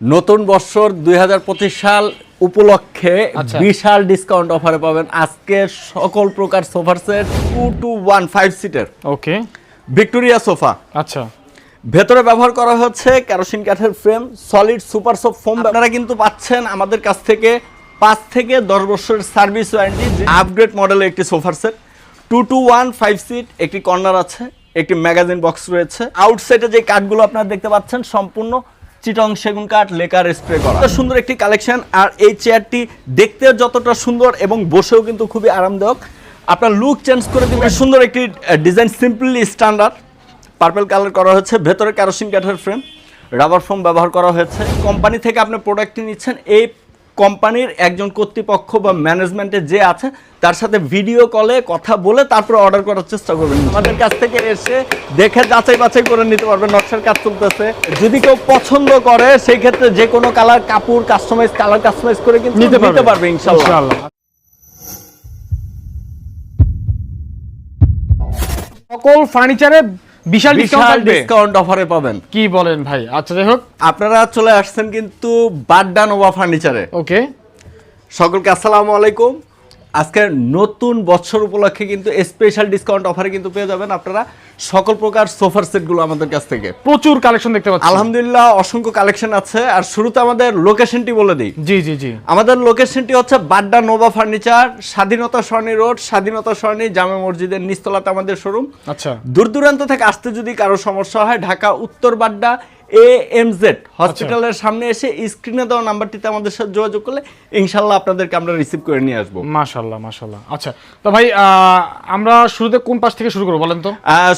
নতুন বছর দুই সাল উপলক্ষে আচ্ছা। বিশাল ডিসকাউন্ট অফারে পাবেন আজকে সকল প্রকার সোফার set two two one five সিটের ওকে। Victoria sofa. আচ্ছা। ভেতরে ব্যবহার করা হচ্ছে কেরোসিন কাঠের frame solid super soft foam আপনারা কিন্তু পাচ্ছেন আমাদের কাছ থেকে পাঁচ থেকে দশ বছরের সার্ভিস ওয়ারেন্টি আপগ্রেড মডেলের একটি সোফার set. Two two one five seat একটি কর্নার আছে একটি ম্যাগাজিন বক্স রয়েছে। আউটসাইডে যে কাঠগুলো আপনারা দেখতে পাচ্ছেন সম্পূর্ণ চিটং সেগুন কাঠ লেকার স্প্রে করা। সুন্দর একটি কালেকশন, আর এই চেয়ারটি দেখতেও যতটা সুন্দর এবং বসেও কিন্তু খুবই আরামদায়ক। আপনার লুক চেঞ্জ করে দিবে সুন্দর একটি design simply standard. Purple colour করা হয়েছে, ভেতরে ক্যারোসিন কাঠের ফ্রেম, রাবার ফোম ব্যবহার করা হয়েছে। কোম্পানি থেকে আপনি প্রোডাক্টটি নিচ্ছেন, এই কোম্পানির একজন কর্তৃপক্ষ বা ম্যানেজমেন্টে যে আছে তার সাথে ভিডিও কলে কথা বলে তারপর অর্ডার করার চেষ্টা করবেন। আমাদের কাছ থেকে এসে দেখে যাচাই বাছাই করে নিতে পারবেন নকশার কাজ চলতেছে। যদি কেউ পছন্দ করে সেই ক্ষেত্রে যে কোনো কালার কাপড় কাস্টমাইজ কালার কাস্টমাইজ করে কিন্তু নিতে নিতে পারবে ইনশাল্লাহ। ইনশাআল্লাহ সকল ফার্নিচারে বিশাল ডিসকাউন্ট বিশাল ডিসকাউন্ট অফারে পাবেন। কি বলেন ভাই? আচ্ছা দেখো হোক। আপনারা চলে আসছেন কিন্তু বাড্ডা নোভা ফার্নিচারে। ওকে সকলকে আসসালামু আলাইকুম। আজকে নতুন বছর উপলক্ষে কিন্তু স্পেশাল ডিসকাউন্ট অফারে কিন্তু পেয়ে যাবেন আপনারা। সকল প্রকার সোফার সেটগুলো আমাদের কাছ থেকে। প্রচুর কালেকশন দেখতে পাচ্ছি। আলহামদুলিল্লাহ অসংখ্য কালেকশন আছে। আর শুরুতে আমাদের লোকেশনটি বলে দিই। জি জি জি। আমাদের লোকেশনটি হচ্ছে বাড্ডা নোভা ফার্নিচার স্বাধীনতা সরণি রোড স্বাধীনতা সরণি জামে মসজিদের নিস্তলাতে আমাদের শোরুম আচ্ছা। দূর দূরান্ত থেকে আসতে যদি কারও সমস্যা হয় ঢাকা উত্তর বাড্ডা এ এম জেড হসপিটালের সামনে এসে স্ক্রিনে দেওয়া নাম্বারটিতে আমাদের সাথে যোগাযোগ করলে ইনশাল্লাহ আপনাদেরকে আমরা রিসিভ করে নিয়ে আসব। মাশাল্লাহ মাশাল্লাহ আচ্ছা তো ভাই আমরা শুরুতে কোন পাশ থেকে শুরু করব বলেন তো?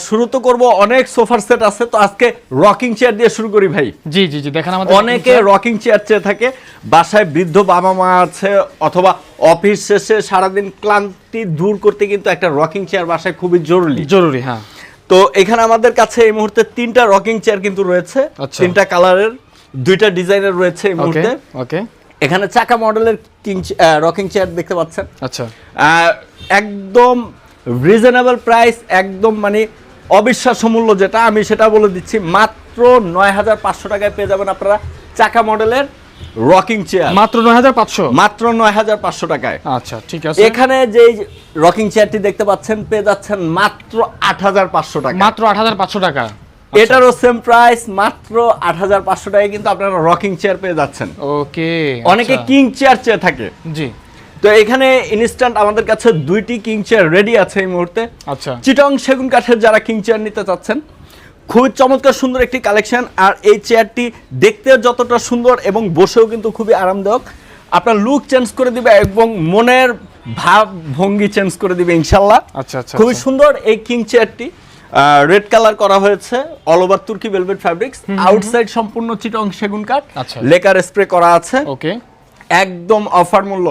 শুরু তো করব অনেক সোফার সেট আছে তো আজকে রকিং চেয়ার দিয়ে শুরু করি ভাই। জি জি জি দেখেন আমাদের অনেকে রকিং চেয়ার চেয়ে থাকে বাসায় বৃদ্ধ বাবা মা আছে অথবা অফিস শেষে সারাদিন ক্লান্তি দূর করতে কিন্তু একটা রকিং চেয়ার বাসায় খুবই জরুরি। জরুরি হ্যাঁ। তো এখানে আমাদের কাছে এই মুহূর্তে তিনটা রকিং চেয়ার কিন্তু রয়েছে আচ্ছা। তিনটা কালারের দুইটা ডিজাইনের রয়েছে এই মুহূর্তে। ওকে এখানে চাকা মডেলের কিং রকিং চেয়ার দেখতে পাচ্ছেন। আচ্ছা। একদম রিজনেবল প্রাইস একদম মানে অবিশ্বাস্য মূল্য যেটা আমি সেটা বলে দিচ্ছি মাত্র নয় হাজার পাঁচশো টাকায় পেয়ে যাবেন আপনারা চাকা মডেলের রকিং চেয়ার। মাত্র নয় হাজার পাঁচশো? মাত্র নয় হাজার পাঁচশো টাকায়। আচ্ছা ঠিক আছে। এখানে যে রকিং চেয়ারটি দেখতে পাচ্ছেন পেয়ে যাচ্ছেন মাত্র আট হাজার পাঁচশো টাকা মাত্র আট হাজার পাঁচশো টাকা। এটারও সেম প্রাইস মাত্র আট হাজার পাঁচশো টাকায় কিন্তু আপনারা রকিং চেয়ার পেয়ে যাচ্ছেন। ওকে অনেকে কিং চেয়ার চেয়ে থাকে। জি। তো এখানে ইনস্ট্যান্ট আমাদের কাছে দুইটি কিং চেয়ার রেডি আছে এই মুহূর্তে। আচ্ছা। চিটং সেগুন কাঠের যারা কিং চেয়ার নিতে চাচ্ছেন খুবই চমৎকার সুন্দর একটি কালেকশন আর এই চেয়ারটি দেখতে যতটা সুন্দর এবং বসেও কিন্তু খুবই আরামদায়ক। আপনার লুক চেঞ্জ করে দিবে এবং মনের ভাব ভঙ্গি চেঞ্জ করে দিবে ইনশাল্লাহ। আচ্ছা আচ্ছা খুবই আচ্ছা। সুন্দর এই কিং চেয়ারটি রেড কালার করা হয়েছে অল ওভার তুর্কি ভেলভেট ফ্যাব্রিক্স আউটসাইড সম্পূর্ণ চিটং সেগুন কাঠ। আচ্ছা। লেকার স্প্রে করা আছে। ওকে একদম অফার মূল্য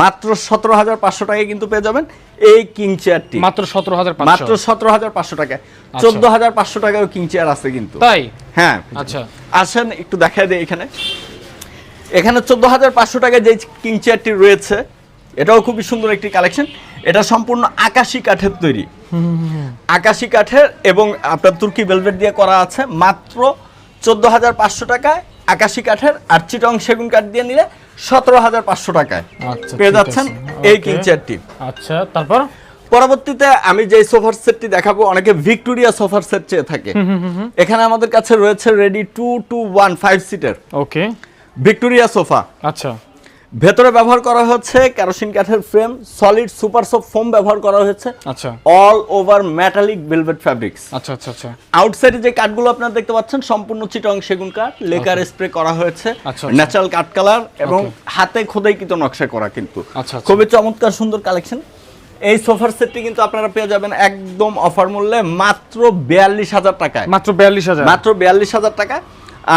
মাত্র সতেরো হাজার পাঁচশো টাকায় কিন্তু পেয়ে যাবেন। এই কিং চেয়ারটি। মাত্র সতেরো হাজার মাত্র সতেরো হাজার পাঁচশো টাকায় চোদ্দ হাজার পাঁচশো টাকায় কিং চেয়ার আছে কিন্তু। তাই? হ্যাঁ। আচ্ছা। আসেন একটু দেখা দেয় এখানে। এখানে চোদ্দ হাজার পাঁচশো টাকায় যে কিং চেয়ারটি রয়েছে এটাও খুবই সুন্দর একটি কালেকশন। এটা সম্পূর্ণ আকাশি কাঠের তৈরি। আকাশি কাঠের এবং আপনার তুর্কি ভেলভেট দিয়ে করা আছে। মাত্র চোদ্দ হাজার পাঁচশো টাকায় আকাশি কাঠের আর চিটং সেগুন কাঠ দিয়ে নিলে সতেরো হাজার পাঁচশো টাকায়। আচ্ছা, পেয়ে যাচ্ছেন এই. কিং চেয়ারটি। আচ্ছা তারপর? পরবর্তীতে আমি যে সোফার সেটটি দেখাবো অনেকে ভিক্টোরিয়া সোফার সেট চেয়ে থাকে। এখানে আমাদের কাছে রয়েছে ready two two one five সিটের ওকে ভিক্টোরিয়া সোফা। আচ্ছা। ভেতরে ব্যবহার করা হচ্ছে কেরোসিন কাঠের frame solid super soft foam ব্যবহার করা হয়েছে। আচ্ছা। All over metallic velvet fabrics আচ্ছা আচ্ছা আচ্ছা। আউটসাইডে যে কাঠগুলো আপনারা দেখতে পাচ্ছেন সম্পূর্ণ চিটং সেগুন কাঠ লেকার স্প্রে করা হয়েছে আচ্ছা, আচ্ছা। ন্যাচারাল কাঠ কালার এবং হাতে খোদাই কিন্তু নকশা করা কিন্তু। আচ্ছা, আচ্ছা। খুবই চমৎকার সুন্দর কালেকশন এই সোফার সেটটি কিন্তু আপনারা পেয়ে যাবেন একদম অফার মূল্যে মাত্র বিয়াল্লিশ হাজার টাকায়। মাত্র বিয়াল্লিশ হাজার। মাত্র বিয়াল্লিশ হাজার টাকা।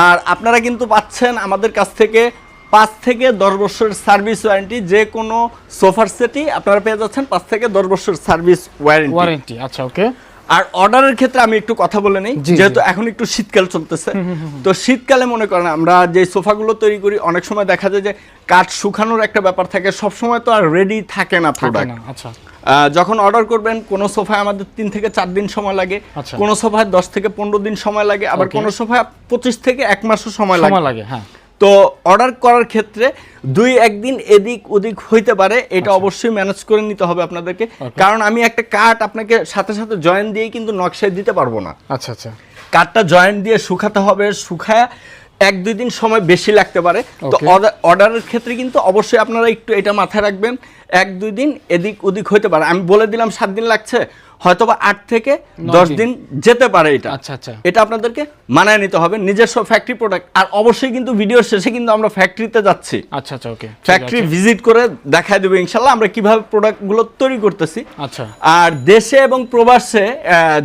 আর আপনারা কিন্তু পাচ্ছেন আমাদের কাছ থেকে পাঁচ থেকে দশ বছরের সার্ভিস ওয়ারেন্টি যে কোনো সোফার সেটই আপনারা পেয়ে যাচ্ছেন পাঁচ থেকে দশ বছরের সার্ভিস ওয়ারেন্টি। ওয়ারেন্টি আচ্ছা ওকে। আর অর্ডারের ক্ষেত্রে আমি একটু কথা বলে নিই যেহেতু এখন একটু শীতকাল চলতেছে। তো শীতকালে মনে করেন আমরা যে সোফাগুলো তৈরি করি অনেক সময় দেখা যায় যে কাঠ শুকানোর একটা ব্যাপার থাকে সব সময় তো আর রেডি থাকে না থাকে প্রোডাক্ট আচ্ছা। যখন অর্ডার করবেন কোনো সোফায় আমাদের তিন থেকে চার দিন সময় লাগে কোন সোফায় দশ থেকে পনেরো দিন সময় লাগে আবার. কোনো সোফায় পঁচিশ থেকে এক মাসও সময় লাগে। সময় লাগে হ্যাঁ। তো অর্ডার করার ক্ষেত্রে দুই একদিন এদিক ওদিক হইতে পারে এটা অবশ্যই ম্যানেজ করে নিতে হবে আপনাদেরকে। কারণ আমি একটা কার্ড আপনাকে সাথে সাথে জয়েন দিয়েই কিন্তু নকশায় দিতে পারব না। আচ্ছা আচ্ছা। কার্ডটা জয়েন্ট দিয়ে শুকাতে হবে শুকায় এক দুই দিন সময় বেশি লাগতে পারে। তো অর্ডারের ক্ষেত্রে কিন্তু অবশ্যই আপনারা একটু এটা মাথায় রাখবেন এক দুই দিন এদিক ওদিক হতে পারে। আমি বলে দিলাম সাত দিন লাগছে হয়তোবা আট থেকে দশ দিন। যেতে পারে এটা। আচ্ছা, আচ্ছা। এটা আপনাদেরকে মানায় নিতে হবে। নিজস্ব ফ্যাক্টরি প্রোডাক্ট আর অবশ্যই কিন্তু ভিডিওর শেষে কিন্তু আমরা ফ্যাক্টরিতে যাচ্ছি। আচ্ছা আচ্ছা ওকে ফ্যাক্টরি ভিজিট করে দেখায় দেবো ইনশাল্লাহ আমরা কীভাবে প্রোডাক্টগুলো তৈরি করতেছি। আচ্ছা। আর দেশে এবং প্রবাসে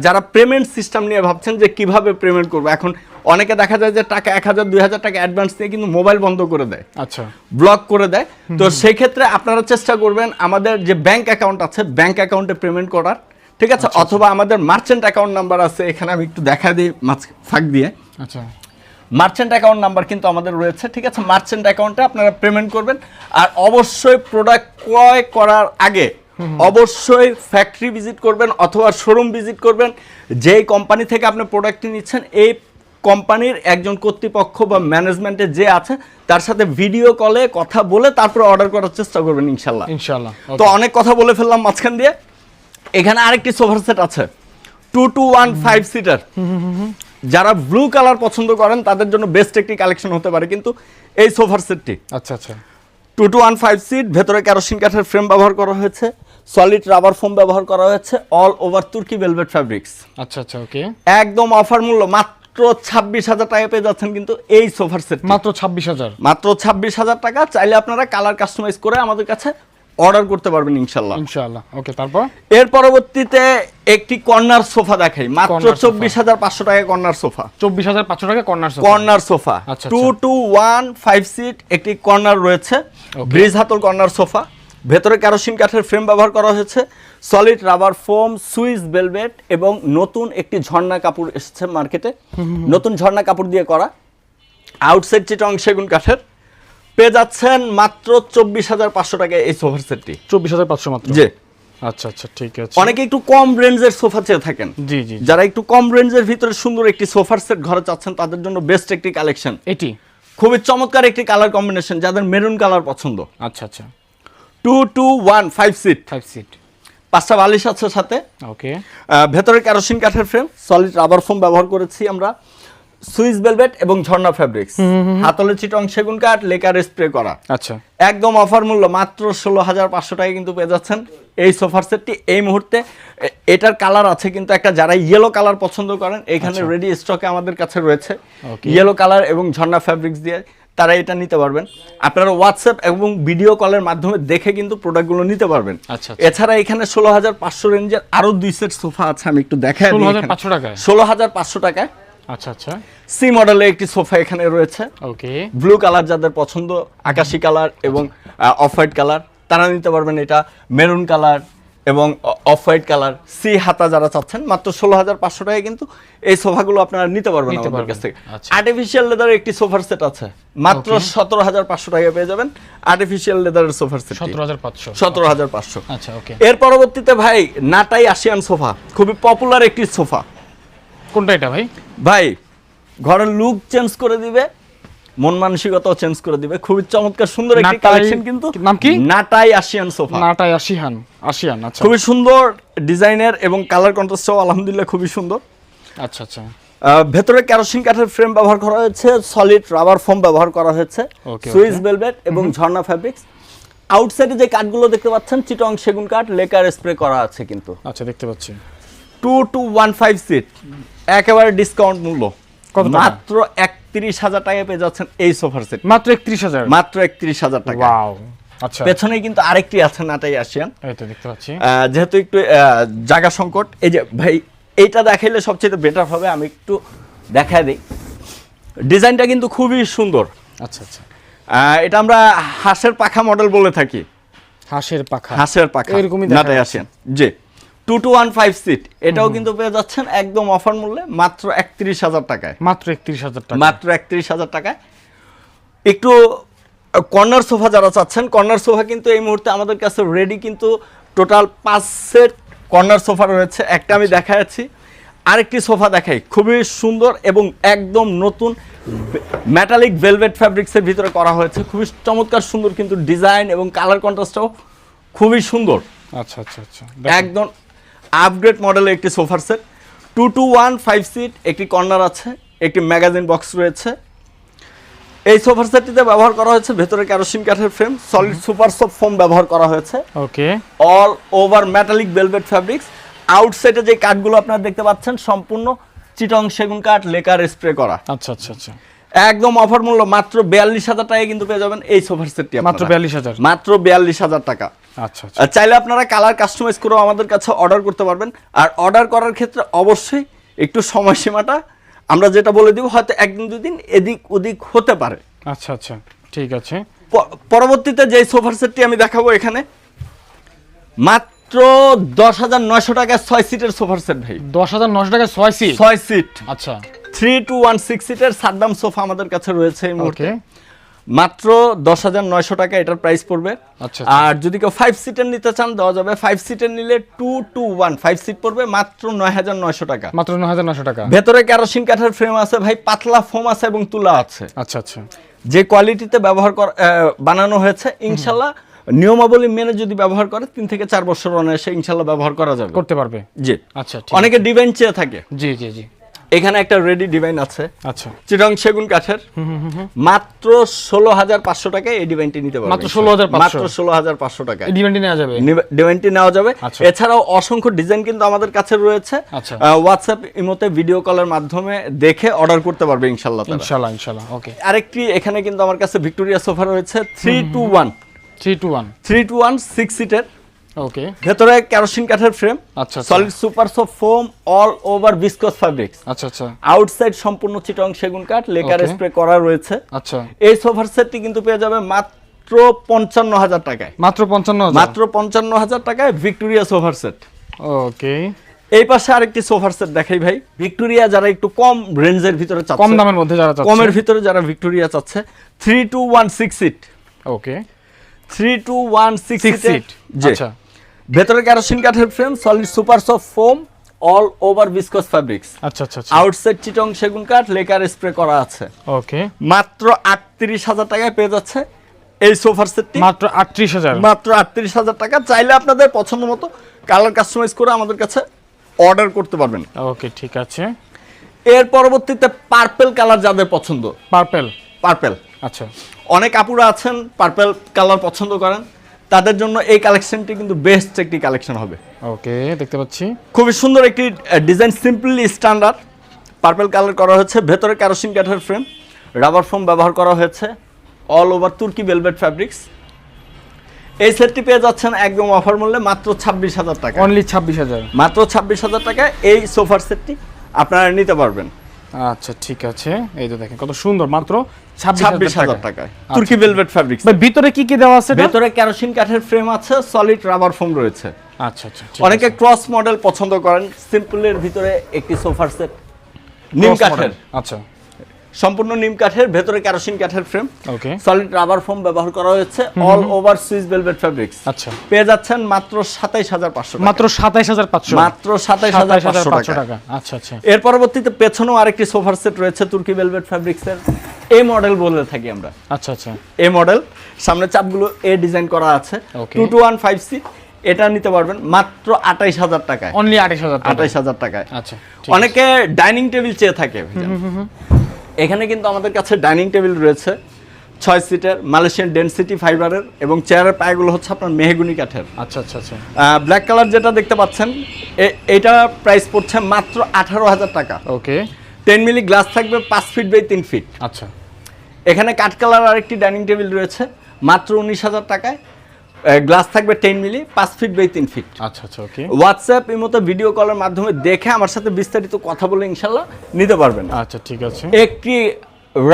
যারা পেমেন্ট সিস্টেম নিয়ে ভাবছেন যে কীভাবে পেমেন্ট করব এখন অনেকে দেখা যায় যে টাকা এক হাজার দুই হাজার টাকা অ্যাডভান্স দিয়ে কিন্তু মোবাইল বন্ধ করে দেয়। আচ্ছা। ব্লক করে দেয়। তো সেই ক্ষেত্রে আপনারা চেষ্টা করবেন আমাদের যে ব্যাংক অ্যাকাউন্ট আছে ব্যাংক অ্যাকাউন্টে পেমেন্ট করার। ঠিক আছে অথবা আমাদের মার্চেন্ট অ্যাকাউন্ট নাম্বার আছে এখানে আমি একটু দেখা দিই ফাঁক দিয়ে। আচ্ছা। মার্চেন্ট অ্যাকাউন্ট নাম্বার কিন্তু আমাদের রয়েছে ঠিক আছে? মার্চেন্ট অ্যাকাউন্টে আপনারা পেমেন্ট করবেন আর অবশ্যই প্রোডাক্ট ক্রয় করার আগে অবশ্যই ফ্যাক্টরি ভিজিট করবেন অথবা শোরুম ভিজিট করবেন। যেই কোম্পানি থেকে আপনি প্রোডাক্টটি নিচ্ছেন এই কোম্পানির একজন কর্তৃপক্ষ বা ম্যানেজমেন্টে যে আছে তার সাথে ভিডিও কলে কথা বলে তারপরে অর্ডার করার চেষ্টা করবেন ইনশাল্লাহ। ইনশাল্লাহ তো অনেক কথা বলে ফেললাম মাঝখান দিয়ে। এখানে আরেকটি সোফার সেট আছে। Two two one five seater যারা ব্লু কালার পছন্দ করেন তাদের জন্য বেস্ট একটি কালেকশন হতে পারে কিন্তু এই সোফার সেটটি আচ্ছা আচ্ছা। Two two one five seat ভেতরে ক্যারোসিন কাঠের ফ্রেম ব্যবহার করা হয়েছে সলিড রাবার ফোম ব্যবহার করা হয়েছে অল ওভার তুর্কি ভেলভেট ফ্যাব্রিক্স আচ্ছা আচ্ছা ওকে একদম অফার মূল্য মাত্র ছাব্বিশ হাজার টাকা পেয়ে যাচ্ছেন কিন্তু এই সোফার সেট মাত্র ছাব্বিশ হাজার। মাত্র ছাব্বিশ হাজার টাকা চাইলে আপনারা কালার কাস্টমাইজ করে আমাদের কাছে অর্ডার করতে পারবেন ইনশাল্লাহ ইনশাআল্লাহ। ওকে তারপর? এর পরবর্তীতে একটি কর্নার সোফা দেখাই। মাত্র। চব্বিশ হাজার পাঁচশো টাকা কর্নার সোফা। চব্বিশ হাজার পাঁচশো টাকা কর্নার কর্নার সোফা। আচ্ছা, টু আচ্ছা। টু ওয়ান ফাইভ সিট একটি কর্নার রয়েছে। ব্রিজ হাতল কর্নার সোফা। ভেতরে কেরোসিন কাঠের ফ্রেম ব্যবহার করা হয়েছে। Solid rubber foam Swiss velvet এবং নতুন একটি ঝর্ণা কাপড় এসেছে মার্কেটে। নতুন ঝর্ণা কাপড় দিয়ে করা। আউটসাইড চিটং সেগুন কাঠের। পেয়ে যাচ্ছেন মাত্র চব্বিশ হাজার পাঁচশো টাকায় এই সোফার সেটটি। চব্বিশ হাজার পাঁচশো মাত্র? যে আচ্ছা আচ্ছা ঠিক আছে। অনেকে একটু কম রেঞ্জের সোফা চেয়ে থাকেন। জি জি যারা একটু কম রেঞ্জের ভিতরে সুন্দর একটি সোফার সেট ঘরে চাচ্ছেন তাদের জন্য বেস্ট একটি কালেকশন এটি? খুবই চমৎকার একটি কালার কম্বিনেশন যাদের মেরুন কালার পছন্দ। আচ্ছা আচ্ছা। Two two one five seat five seat পাঁচটা বালিশ আছে সাথে। ওকে ভেতরে কেরোসিন কাঠের ফ্রেম সলিড রাবার ফোম ব্যবহার করেছি আমরা। সুইস ভেলভেট এবং ঝর্ণা ফ্যাব্রিক্স হাতলে চিটং সেগুন কাঠ লেকার স্প্রে করা। আচ্ছা। একদম অফার মূল্য মাত্র ষোলো হাজার পাঁচশো টাকায় কিন্তু পেয়ে যাচ্ছেন এই সোফার সেটটি এই মুহূর্তে এটার কালার আছে কিন্তু একটা যারা ইয়েলো কালার পছন্দ করেন এখানে রেডি স্টকে আমাদের কাছে রয়েছে। ইয়েলো কালার এবং ঝর্ণা ফ্যাব্রিক্স দিয়ে তারা এটা নিতে পারবেন। আপনারা হোয়াটসঅ্যাপ এবং ভিডিও কলের মাধ্যমে দেখে কিন্তু প্রোডাক্টগুলো নিতে পারবেন। আচ্ছা, আচ্ছা। এছাড়া এখানে ষোলো হাজার পাঁচশো রেঞ্জের আরও দুই সেট সোফা আছে আমি একটু দেখাই 16,500 টাকায়? ষোলো হাজার পাঁচশো টাকায়। আচ্ছা আচ্ছা। সি মডেলের একটি সোফা এখানে রয়েছে। ওকে। ব্লু কালার যাদের পছন্দ আকাশি কালার এবং অফ হোয়াইট কালার তারা নিতে পারবেন এটা মেরুন কালার এবং অফ হোয়াইট কালার সি হাতা যারা চাচ্ছেন মাত্র ষোলো হাজার পাঁচশো টাকায় কিন্তু এই সোফাগুলো আপনারা নিতে পারবেন আমাদের কাছ থেকে। আচ্ছা। আর্টিফিশিয়াল লেদারের একটি সোফার সেট আছে। মাত্র সতেরো হাজার পাঁচশো টাকায় পেয়ে যাবেন আর্টিফিশিয়াল লেদারের সোফার সেট সতেরো হাজার পাঁচশো। সতেরো হাজার পাঁচশো। আচ্ছা ওকে। এর পরবর্তীতে ভাই নাটাই আসিয়ান সোফা। খুবই পপুলার একটি সোফা। কোনটা এটা ভাই? ভাই ঘরের লুক চেঞ্জ করে দিবে মন মানসিকতাও চেঞ্জ করে দিবে। খুবই চমৎকার সুন্দর একটি কালেকশন কিন্তু। নাম কি? নাটাই আসিয়ান সোফা। নাটাই আশিহান আশিয়ান আচ্ছা। খুবই সুন্দর ডিজাইনের এবং কালার কন্ট্রাস্টও আলহামদুলিল্লাহ খুবই সুন্দর। আচ্ছা আচ্ছা। ভেতরে কেরোসিন কাঠের ফ্রেম ব্যবহার করা হয়েছে সলিড রাবার ফোম ব্যবহার করা হয়েছে সুইস ভেলভেট এবং ঝর্ণা ফ্যাব্রিক্স আউটসাইডে যে কাঠগুলো দেখতে পাচ্ছেন চিটং সেগুন কাঠ লেকার স্প্রে করা আছে কিন্তু। আচ্ছা দেখতে পাচ্ছি। Two two one five seat একেবারে ডিসকাউন্ট মূল্য। মাত্র একত্রিশ হাজার টাকায় পেয়ে যাচ্ছেন এই সোফার সেট মাত্র একত্রিশ হাজার? মাত্র একত্রিশ হাজার টাকা। আচ্ছা। পেছনে কিন্তু আরেকটি আছে নাটাই আসিয়ান এই দেখতে পাচ্ছি। যেহেতু একটু জায়গা সংকট এই যে ভাই এইটা দেখাইলে সবচেয়ে বেটার হবে আমি একটু দেখায় দিই। ডিজাইনটা কিন্তু খুবই সুন্দর। আচ্ছা আচ্ছা। এটা আমরা হাঁসের পাখা মডেল বলে থাকি। হাঁসের পাখা। হাঁসের পাখা। এরকমই নাটাই আসিয়ান জি। Two two one five seat এটাও কিন্তু পেয়ে যাচ্ছেন একদম অফার মূল্যে মাত্র একত্রিশ হাজার টাকায়। মাত্র একত্রিশ হাজার টাকা মাত্র একত্রিশ হাজার টাকায়। একটু কর্নার সোফা যারা চাচ্ছেন কর্নার সোফা কিন্তু এই মুহূর্তে আমাদের কাছে রেডি কিন্তু টোটাল পাঁচ সেট কর্নার সোফা রয়েছে। একটা আমি দেখাচ্ছি আরেকটি সোফা দেখাই। খুবই সুন্দর এবং একদম নতুন মেটালিক ভেলভেট ফ্যাব্রিক্সের ভিতরে করা হয়েছে। খুবই চমৎকার সুন্দর কিন্তু ডিজাইন এবং কালার কন্ট্রাস্টটাও খুবই সুন্দর। আচ্ছা আচ্ছা আচ্ছা। একদম আপগ্রেড মডেলের একটি সোফার set two two one five seat একটি কর্নার আছে একটি ম্যাগাজিন বক্স রয়েছে। এই সোফার সেটটিতে ব্যবহার করা হয়েছে ভেতরে ক্যারোসিন কাঠের frame solid super soft foam ব্যবহার করা হয়েছে। Okay. All over metallic velvet fabrics আউটসাইডে যে কাঠগুলো আপনারা দেখতে পাচ্ছেন সম্পূর্ণ চিটং সেগুন কাঠ লেকার স্প্রে করা। আচ্ছা আচ্ছা আচ্ছা। একদম অফার মূল্য মাত্র বিয়াল্লিশ হাজার টাকায় কিন্তু পেয়ে যাবেন এই সোফার সেটটি মাত্র বিয়াল্লিশ হাজার। মাত্র বিয়াল্লিশ হাজার টাকা। আচ্ছা আচ্ছা। আর চাইলে আপনারা কালার কাস্টমাইজ করেও আমাদের কাছে অর্ডার করতে পারবেন। আর অর্ডার করার ক্ষেত্রে অবশ্যই একটু সময়সীমাটা আমরা যেটা বলে দিব হয়তো একদিন দুদিন এদিক ওদিক হতে পারে। আচ্ছা আচ্ছা ঠিক আছে। পরবর্তীতে যে সোফার সেটটি আমি দেখাবো এখানে মাত্র দশ হাজার নয়শো টাকায় ছয় সিটের সোফার সেট ভাই। দশ হাজার নশো টাকা ছয় সিট ছয় সিট আচ্ছা। থ্রি টু ওয়ান সিক্স সিটের সাদ্দাম সোফা আমাদের কাছে রয়েছে এই মুহূর্তে। ওকে মাত্র দশ হাজার নয়শো টাকা এটার প্রাইস পড়বে। আচ্ছা, আর যদি কেউ ফাইভ সিটের নিতে চান দেওয়া যাবে। ফাইভ সিটের নিলে two two one five seat পড়বে মাত্র নয় হাজার নয়শো টাকা। মাত্র নয় হাজার নশো টাকা। ভেতরে ক্যারোসিন কাঠের ফ্রেম আছে ভাই পাতলা ফোম আছে এবং তুলা আছে। আচ্ছা আচ্ছা। যে কোয়ালিটিতে ব্যবহার কর বানানো হয়েছে ইনশাল্লাহ নিয়মাবলী মেনে যদি ব্যবহার করে তিন থেকে চার বছর অনায়াসে ইনশাল্লাহ ব্যবহার করা যাবে। করতে পারবে। জি। আচ্ছা অনেকে ডিভাইন চেয়ে থাকে। জি জি জি। এখানে একটা রেডি ডিভাইন আছে। আচ্ছা। চিরং সেগুন কাঠের মাত্র ষোলো হাজার পাঁচশো টাকায় এই ডিভাইনটি নিতে পারবেন মাত্র 16,500 মাত্র ষোলো হাজার পাঁচশো টাকায়। এই ডিমান্ডটি নেওয়া যাবে? ডিজাইনটি নেওয়া যাবে। আচ্ছা। এছাড়াও অসংখ্য ডিজাইন কিন্তু আমাদের কাছে রয়েছে। আচ্ছা। হোয়াটসঅ্যাপ ইমোতে ভিডিও কলের মাধ্যমে দেখে অর্ডার করতে পারবে ইনশাল্লাহ। ইনশাল্লাহ ইনশাল্লাহ ওকে আরেকটি এখানে কিন্তু আমার কাছে ভিক্টোরিয়া সোফা রয়েছে। Three two one three two one three two one six সিটের ওকে ভেতরে ক্যারোসিন কাঠের ফ্রেম আচ্ছা আচ্ছা। Solid super soft foam all over viscose fabrics আচ্ছা আচ্ছা। আউটসাইড সম্পূর্ণ চিটং সেগুন কাঠ লেকার স্প্রে করা রয়েছে। আচ্ছা। এই সোফার সেটটি কিন্তু পেয়ে যাবে মাত্র পঞ্চান্ন হাজার টাকায়। মাত্র পঞ্চান্ন মাত্র পঞ্চান্ন হাজার টাকায় ভিক্টোরিয়া সোফার সেট ওকে এই পাশে আরেকটি সোফার সেট দেখাই ভাই। ভিক্টোরিয়া যারা একটু কম রেঞ্জের ভিতরে চাচ্ছে। কম দামের মধ্যে যারা কমের ভিতরে যারা ভিক্টোরিয়া চাচ্ছে। Three two one six seat okay three two one six seat আচ্ছা। ভেতরে ক্যারোসিন কাঠের frame solid super soft foam all over viscose fabrics আচ্ছা আচ্ছা আচ্ছা। আউটসাইড চিটং সেগুন কাঠ লেকার স্প্রে করা আছে। ওকে মাত্র আটত্রিশ হাজার টাকায় পেয়ে যাচ্ছে এই সোফার সেটটি মাত্র আটত্রিশ হাজার। মাত্র আটত্রিশ হাজার টাকা। চাইলে আপনাদের পছন্দ মতো কালার কাস্টমাইজ করে আমাদের কাছে অর্ডার করতে পারবেন। ওকে ঠিক আছে। এর পরবর্তীতে পার্পেল কালার যাদের পছন্দ। পার্পেল পার্পেল আচ্ছা। অনেক আপুরা আছেন পার্পেল কালার পছন্দ করেন। তাদের জন্য এই কালেকশনটি কিন্তু বেস্ট একটি কালেকশন হবে। ওকে দেখতে পাচ্ছি। খুবই সুন্দর একটি design simply standard purple colour করা হয়েছে ভেতরে ক্যারোসিন কাঠের ফ্রেম রাবার ফোম ব্যবহার করা হয়েছে অল ওভার তুর্কি ভেলভেট ফ্যাব্রিক্স এই সেটটি পেয়ে যাচ্ছেন একদম অফার মূল্যে মাত্র ছাব্বিশ হাজার টাকা। অনলি ছাব্বিশ হাজার। মাত্র ছাব্বিশ হাজার টাকায় এই সোফার সেটটি আপনারা নিতে পারবেন। আচ্ছা ঠিক আছে। এই তো দেখেন কত সুন্দর মাত্র ছাব্বিশ ছাব্বিশ হাজার হাজার টাকায়। তুর্কি ভেলভেট ফ্যাব্রিক্স ভিতরে কি কি দেওয়া আছে ভিতরে কেরোসিন কাঠের ফ্রেম আছে সলিড রাবার ফোম রয়েছে। আচ্ছা আচ্ছা অনেকে ক্রস মডেল পছন্দ করেন সিম্পলের ভিতরে একটি সোফার সেট নিম কাঠের। আচ্ছা। সম্পূর্ণ নিম কাঠের ভেতরে ক্যারোসিন কাঠের frame okay solid rubber foam ব্যবহার করা হয়েছে all over Swiss velvet fabrics আচ্ছা। পেয়ে যাচ্ছেন মাত্র সাতাইশ হাজার পাঁচশো মাত্র সাতাইশ হাজার পাঁচশো। মাত্র সাতাইশ হাজার সাতাইশ হাজার পাঁচশো পাঁচশো টাকা। টাকা। আচ্ছা আচ্ছা। এর পরবর্তীতে পেছনেও আরেকটি সোফার সেট রয়েছে তুর্কি ভেলভেট ফ্যাব্রিক্সের এই মডেল বলে থাকি আমরা। আচ্ছা আচ্ছা। এই মডেল সামনে চাপগুলো এ ডিজাইন করা আছে। Okay. Two two one five seat এটা নিতে পারবেন মাত্র আঠাইশ হাজার টাকায়। অনলি আঠাইশ হাজার টাকা আঠাইশ হাজার টাকায়। আচ্ছা অনেকে ডাইনিং টেবিল চেয়ে থাকে। এখানে কিন্তু আমাদের কাছে ডাইনিং টেবিল রয়েছে ছয় সিটের মালয়েশিয়ান ডেনসিটি ফাইবারের এবং চেয়ারের পায়গুলো হচ্ছে আপনার মেহগুনি কাঠের। আচ্ছা আচ্ছা আচ্ছা। ব্ল্যাক কালার যেটা দেখতে পাচ্ছেন এটা প্রাইস পড়ছে মাত্র আঠারো হাজার টাকা। ওকে টেন মিলি গ্লাস থাকবে পাঁচ ফিট বাই তিন ফিট আচ্ছা। এখানে কাঠ কালার আরেকটি ডাইনিং টেবিল রয়েছে মাত্র উনিশ হাজার টাকায়। গ্লাস থাকবে টেন মিলি পাঁচ ফিট বাই তিন ফিট আচ্ছা আচ্ছা ওকে হোয়াটসঅ্যাপ এই মতো ভিডিও কলের মাধ্যমে দেখে আমার সাথে বিস্তারিত কথা বলে ইনশাল্লাহ নিতে পারবেন। আচ্ছা ঠিক আছে। একটি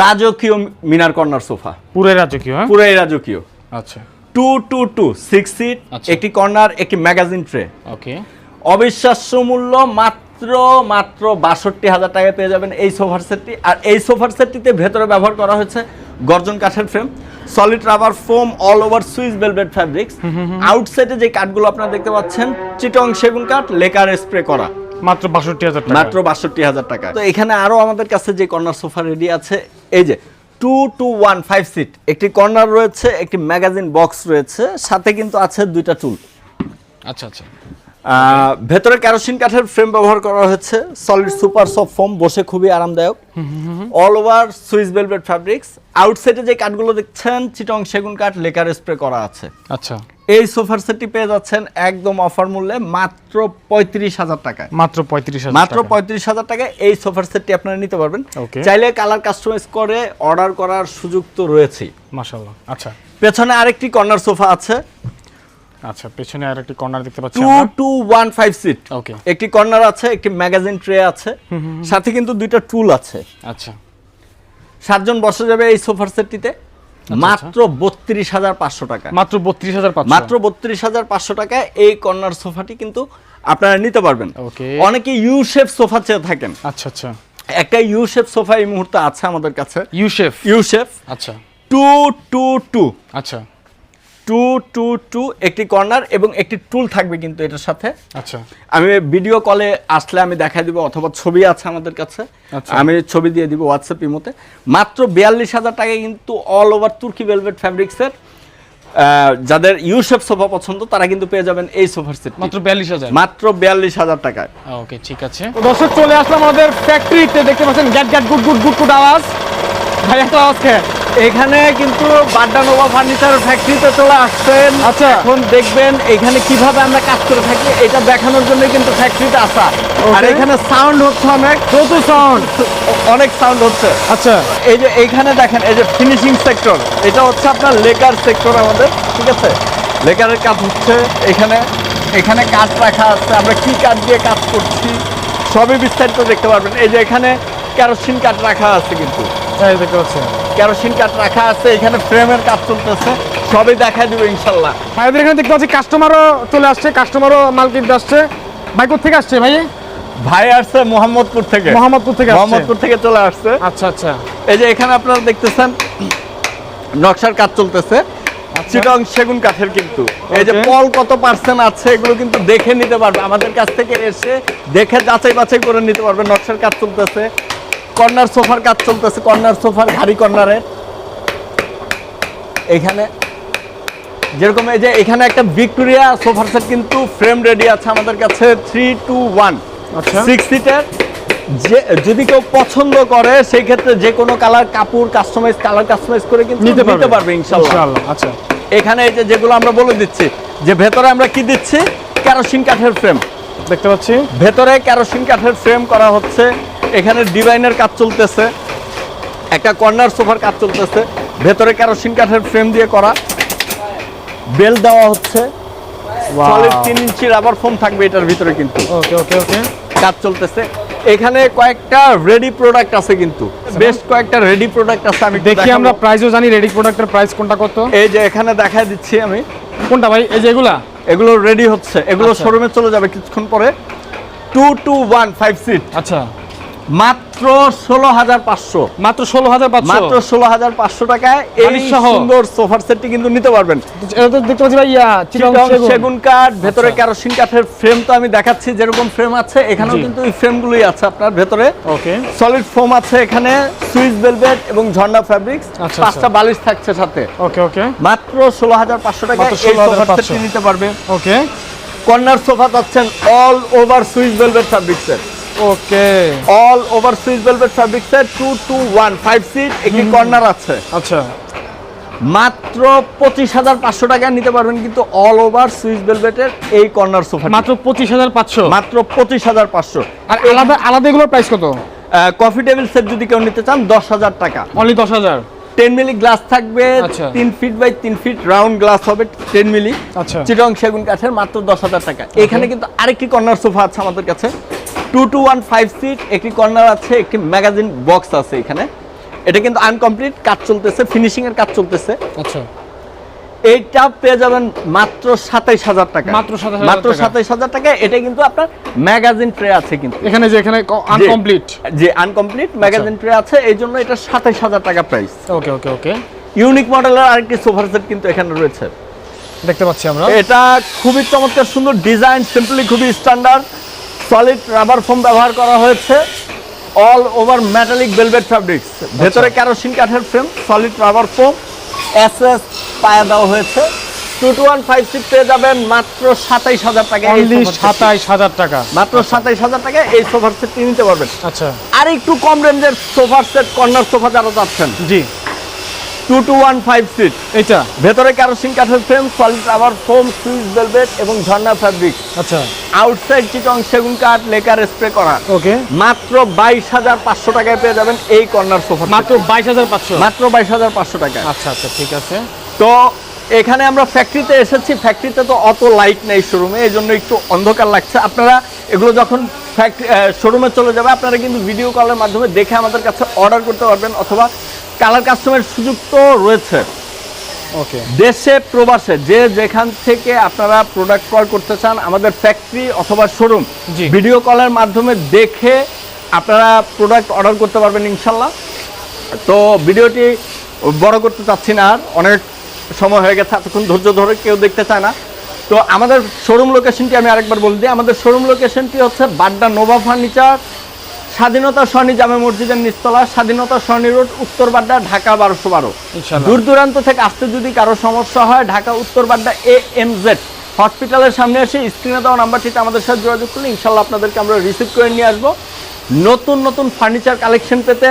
রাজকীয় মিনার কর্নার সোফা। পুরো রাজকীয় হ্যাঁ? পুরাই রাজকীয়। আচ্ছা। Two two two six seat. একটি কর্নার একটি ম্যাগাজিন ট্রে ওকে অবিশ্বাস্য মূল্য মাত্র মাত্র মাত্র বাষট্টি হাজার টাকায় পেয়ে যাবেন এই সোফার সেটটি। আর এই সোফার সেটটিতে ভেতরে ব্যবহার করা হয়েছে গর্জন কাঠের frame solid rubber foam all over Swiss velvet fabrics আউটসাইডে যে কাঠগুলো আপনারা দেখতে পাচ্ছেন চিটং সেগুন কাঠ লেকার স্প্রে করা। মাত্র বাষট্টি হাজার টাকা মাত্র বাষট্টি হাজার টাকা তো এখানে আরও আমাদের কাছে যে কর্নার সোফা রেডি আছে এই যে two two one five seat একটি কর্নার রয়েছে একটি ম্যাগাজিন বক্স রয়েছে সাথে কিন্তু আছে দুইটা টুল আচ্ছা আচ্ছা। ভেতরে কেরোসিন কাঠের ফ্রেম ব্যবহার করা হয়েছে সলিড সুপার সফট ফোম বসে খুবই আরামদায়ক। All over Swiss velvet fabrics আউটসাইডে যে কাঠগুলো দেখছেন চিটং সেগুন কাঠ লেকার স্প্রে করা আছে। আচ্ছা। এই সোফার সেটটি পেয়ে যাচ্ছেন একদম অফার মূল্যে মাত্র পঁয়ত্রিশ হাজার টাকায়। মাত্র পঁয়ত্রিশ মাত্র পঁয়ত্রিশ হাজার টাকায় এই সোফার সেটটি আপনারা নিতে পারবেন। চাইলে কালার কাস্টমাইজ করে অর্ডার করার সুযোগ তো রয়েছেই। মাশাল্লাহ আচ্ছা। পেছনে আরেকটি কর্নার সোফা আছে। আচ্ছা পেছনে আর একটি কর্নার দেখতে পাচ্ছি টু আমরা। Two one five seat okay একটি কর্নার আছে একটি ম্যাগাজিন ট্রে আছে। সাথে কিন্তু দুইটা টুল আছে। আচ্ছা। সাতজন বসে যাবে এই সোফার সেটটিতে মাত্র বত্রিশ হাজার পাঁচশো টাকা। মাত্র বত্রিশ হাজার মাত্র বত্রিশ হাজার পাঁচশো টাকায় এই কর্নার সোফাটি কিন্তু আপনারা নিতে পারবেন। ওকে অনেকে ইউ শেপ সোফা চেয়ে থাকেন। আচ্ছা আচ্ছা। একটা ইউ শেপ সোফা এই মুহূর্তে আছে আমাদের কাছে। ইউসেফ ইউ শেপ আচ্ছা। টু টু টু আচ্ছা। টু টু টু একটি কর্নার এবং একটি টুল থাকবে কিন্তু এটার সাথে। আচ্ছা। আমি ভিডিও কলে আসলে আমি দেখাই দিব অথবা ছবি আছে আমাদের কাছে। আচ্ছা। আমি ছবি দিয়ে দিব হোয়াটসঅ্যাপ ইমোতে মাত্র বিয়াল্লিশ হাজার টাকায় কিন্তু অল ওভার তুর্কি ভেলভেট ফ্যাব্রিক্সের যাদের ইউসেফ সোফা পছন্দ তারা কিন্তু পেয়ে যাবেন এই সোফার সেট মাত্র বিয়াল্লিশ হাজার? মাত্র বিয়াল্লিশ হাজার টাকায়। ওকে ঠিক আছে। দর্শক চলে আসলাম আমাদের ফ্যাক্টরিতে দেখতে পাচ্ছেন গ্যাট গ্যাট গুড গুড গুড গুড আওয়াজ। ভাই একটা আওয়াজ খেয়ে এখানে কিন্তু বাড্ডা নোভা ফার্নিচার ফ্যাক্টরিতে চলে আসছেন। আচ্ছা। এখন দেখবেন এখানে কীভাবে আমরা কাজ করে থাকি এটা দেখানোর জন্য কিন্তু ফ্যাক্টরিতে আসা। আর এখানে সাউন্ড হচ্ছে অনেক। প্রচুর সাউন্ড অনেক সাউন্ড হচ্ছে। আচ্ছা। এই যে এইখানে দেখেন এই যে ফিনিশিং সেক্টর এটা হচ্ছে আপনার লেকার সেক্টর আমাদের ঠিক আছে? লেকারের কাজ হচ্ছে এখানে। এখানে কাঠ রাখা আছে আমরা কি কাঠ দিয়ে কাজ করছি সবই বিস্তারিত দেখতে পারবেন। এই যে এখানে কেরোসিন কাঠ রাখা আছে কিন্তু। এই কেরোসিন কাঠ রাখা আছে এখানে ফ্রেমের কাজ চলতেছে সবই দেখা দিবে ইনশাল্লাহ। ভাইদের এখানে দেখতে পাচ্ছি কাস্টমারও চলে আসছে কাস্টমারও মাল কিনতে আসছে। ভাই থেকে আসছে ভাই? ভাই আসছে মোহাম্মদপুর থেকে। মোহাম্মদপুর থেকে মোহাম্মদপুর থেকে চলে আসছে। আচ্ছা আচ্ছা। এই যে এখানে আপনারা দেখতেছেন নকশার কাজ চলতেছে। চিটং সেগুন কাঠের কিন্তু। এই যে. পল কত পার্সেন্ট আছে এগুলো কিন্তু দেখে নিতে পারবে। আমাদের কাছ থেকে এসে দেখে যাচাই বাছাই করে নিতে পারবে নকশার কাজ চলতেছে। কর্নার সোফার কাজ চলতেছে কর্নার সোফার ঘাড়ি কর্নারে। এখানে যেরকম এই যে এখানে একটা ভিক্টোরিয়া সোফার সেট কিন্তু ফ্রেম রেডি আছে আমাদের কাছে থ্রি টু ওয়ান। সিক্স সিটের যে যদি কেউ পছন্দ করে সেই ক্ষেত্রে যে কোনো কালার কাপড় কাস্টমাইজ কালার কাস্টমাইজ করে কিন্তু নিতে পারবে। ইনশাল্লাহ। ইনশাআল্লাহ আচ্ছা। এখানে এই যে যেগুলো আমরা বলে দিচ্ছি যে ভেতরে আমরা কি দিচ্ছি? কেরোসিন কাঠের ফ্রেম দেখতে পাচ্ছি। ভেতরে কেরোসিন কাঠের ফ্রেম করা হচ্ছে। এখানে ডিভাইনের কাজ চলতেছে। একটা কর্নার সোফার কাজ চলতেছে। ভেতরে কেরোসিন কাঠের ফ্রেম দিয়ে করা। বেল দেওয়া হচ্ছে। সলিড তিন ইঞ্চি রাবার ফোম থাকবে এটার ভিতরে কিন্তু। ওকে ওকে ওকে কাজ চলতেছে। এখানে কয়েকটা রেডি প্রোডাক্ট আছে কিন্তু। বেশ কয়েকটা রেডি প্রোডাক্ট আছে আমি দেখি আমরা প্রাইসও জানি রেডি প্রোডাক্টের প্রাইস কোনটা কত? এই যে এখানে দেখায় দিচ্ছি আমি। কোনটা ভাই? এই যে এগুলা? এগুলো রেডি হচ্ছে। এগুলো আচ্ছা। শোরুমে চলে যাবে কিছুক্ষণ পরে। Two two one five seat আচ্ছা। মাত্র ষোলো হাজার পাঁচশো। মাত্র ষোলো হাজার মাত্র ষোলো হাজার পাঁচশো টাকায় এই সুন্দর সোফার সেটটি কিন্তু নিতে পারবেন। সেগুন। কাঠ ভেতরে আচ্ছা। কেরোসিন কাঠের ফ্রেম তো আমি দেখাচ্ছি যেরকম ফ্রেম আছে এখানেও কিন্তু এই ফ্রেমগুলোই আছে আপনার ভেতরে। ওকে। সলিড ফোম আছে এখানে সুইস ভেলভেট এবং ঝর্ণা ফ্যাব্রিক্স আচ্ছা, পাঁচটা আচ্ছা। বালিশ থাকছে সাথে। ওকে ওকে। মাত্র ষোলো হাজার পাঁচশো টাকা এই সোফার সেটটি নিতে পারবে। ওকে। কর্নার সোফা পাচ্ছেন all over Swiss velvet ফ্যাব্রিক্সের okay all over Swiss velvet ফ্যাব্রিক্সের two two one five seat একটি কর্নার আছে। আচ্ছা। মাত্র পঁচিশ হাজার পাঁচশো টাকা নিতে পারবেন কিন্তু অল ওভার সুইস ভেলভেটের এই কর্নার সোফা মাত্র পঁচিশ হাজার পাঁচশো? মাত্র পঁচিশ হাজার পাঁচশো। আর আলাদা আলাদা এগুলোর প্রাইস কত? কফি টেবিল সেট যদি কেউ নিতে চান দশ হাজার টাকা। অনলি দশ হাজার? টেন মিলি গ্লাস থাকবে আচ্ছা। তিন ফিট বাই তিন ফিট রাউন্ড গ্লাস হবে টেন মিলি আচ্ছা। চিটং সেগুন কাঠের মাত্র দশ হাজার টাকা। এখানে কিন্তু আরেকটি কর্নার সোফা আছে আমাদের কাছে। Two two one five seat একটি কর্নার আছে একটি ম্যাগাজিন বক্স আছে এখানে। এটা কিন্তু আনকমপ্লিট কাজ চলতেছে ফিনিশিং এর কাজ চলতেছে। আচ্ছা। এইটা পেয়ে যাবেন মাত্র সাতাইশ হাজার টাকা। মাত্র মাত্র সাতাইশ হাজার টাকা এটা কিন্তু আপনার ম্যাগাজিন ট্রে আছে কিন্তু। এখানে যে এখানে আনকমপ্লিট যে আনকমপ্লিট ম্যাগাজিন ট্রে আছে এই জন্য এটা সাতাইশ হাজার টাকা প্রাইস ওকে ওকে ওকে। ইউনিক মডেলের আরেকটি সোফার সেট কিন্তু এখানে রয়েছে। দেখতে পাচ্ছি আমরা। এটা খুবই চমৎকার সুন্দর ডিজাইন সিম্পলি খুবই স্ট্যান্ডার্ড সলিড রাবার ফোম ব্যবহার করা হয়েছে। All over metallic velvet fabrics ভেতরে ক্যারোসিন কাঠের frame solid rubber foam S S পায়া দেওয়া হয়েছে। Two two one five six পেয়ে যাবেন মাত্র সাতাইশ হাজার টাকা। সাতাইশ হাজার টাকা। মাত্র সাতাইশ হাজার টাকা এই সোফার সেটটি নিতে পারবেন। আচ্ছা। আর একটু কম রেঞ্জের সোফার সেট কর্নার সোফা যারা চাচ্ছেন জি। Two two one five seat এইটা। ভেতরে ক্যারোসিন কাঠের frame solid rubber foam velvet এবং ঝর্ণা ফ্যাব্রিক আচ্ছা। আউটসাইড চিটং সেগুন কাঠ লেকার স্প্রে করা। ওকে। মাত্র বাইশ হাজার পাঁচশো টাকায় পেয়ে যাবেন এই কর্নার সোফা মাত্র বাইশ হাজার পাঁচশো? মাত্র বাইশ হাজার পাঁচশো টাকা আচ্ছা আচ্ছা ঠিক আছে। তো এখানে আমরা ফ্যাক্টরিতে এসেছি। ফ্যাক্টরিতে তো অত লাইট নেই শোরুমে এই জন্য একটু অন্ধকার লাগছে। আপনারা এগুলো যখন শোরুমে চলে যাবে আপনারা কিন্তু ভিডিও কলের মাধ্যমে দেখে আমাদের কাছে অর্ডার করতে পারবেন অথবা কালার কাস্টমারের সুযোগ তো রয়েছে। ওকে দেশে প্রবাসে যে যেখান থেকে আপনারা প্রোডাক্ট ক্রয় করতে চান আমাদের ফ্যাক্টরি অথবা শোরুম। ভিডিও কলের মাধ্যমে দেখে আপনারা প্রোডাক্ট অর্ডার করতে পারবেন ইনশাল্লাহ। তো ভিডিওটি বড় করতে চাচ্ছি না আর অনেক সময় হয়ে গেছে এতক্ষণ ধৈর্য ধরে কেউ দেখতে চায় না। তো আমাদের শোরুম লোকেশনটি আমি আরেকবার বলে দিই আমাদের শোরুম লোকেশনটি হচ্ছে বাড্ডা নোভা ফার্নিচার স্বাধীনতা সরণি জামে মসজিদের নিচতলা স্বাধীনতা সরণি রোড উত্তর বাড্ডা ঢাকা বারোশো বারো। দূর দূরান্ত থেকে আসতে যদি কারও সমস্যা হয় ঢাকা উত্তর বাড্ডা এ এম জেড হসপিটালের সামনে এসে স্ক্রিনে দেওয়া নাম্বারটিতে আমাদের সাথে যোগাযোগ করলে ইনশাল্লাহ আপনাদেরকে আমরা রিসিভ করে নিয়ে আসব। নতুন নতুন ফার্নিচার কালেকশন পেতে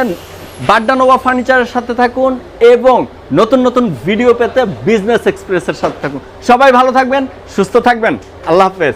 বাড্ডা নোভা ফার্নিচারের সাথে থাকুন এবং নতুন নতুন ভিডিও পেতে বিজনেস এক্সপ্রেসের সাথে থাকুন। সবাই ভালো থাকবেন সুস্থ থাকবেন। আল্লাহ হাফেজ।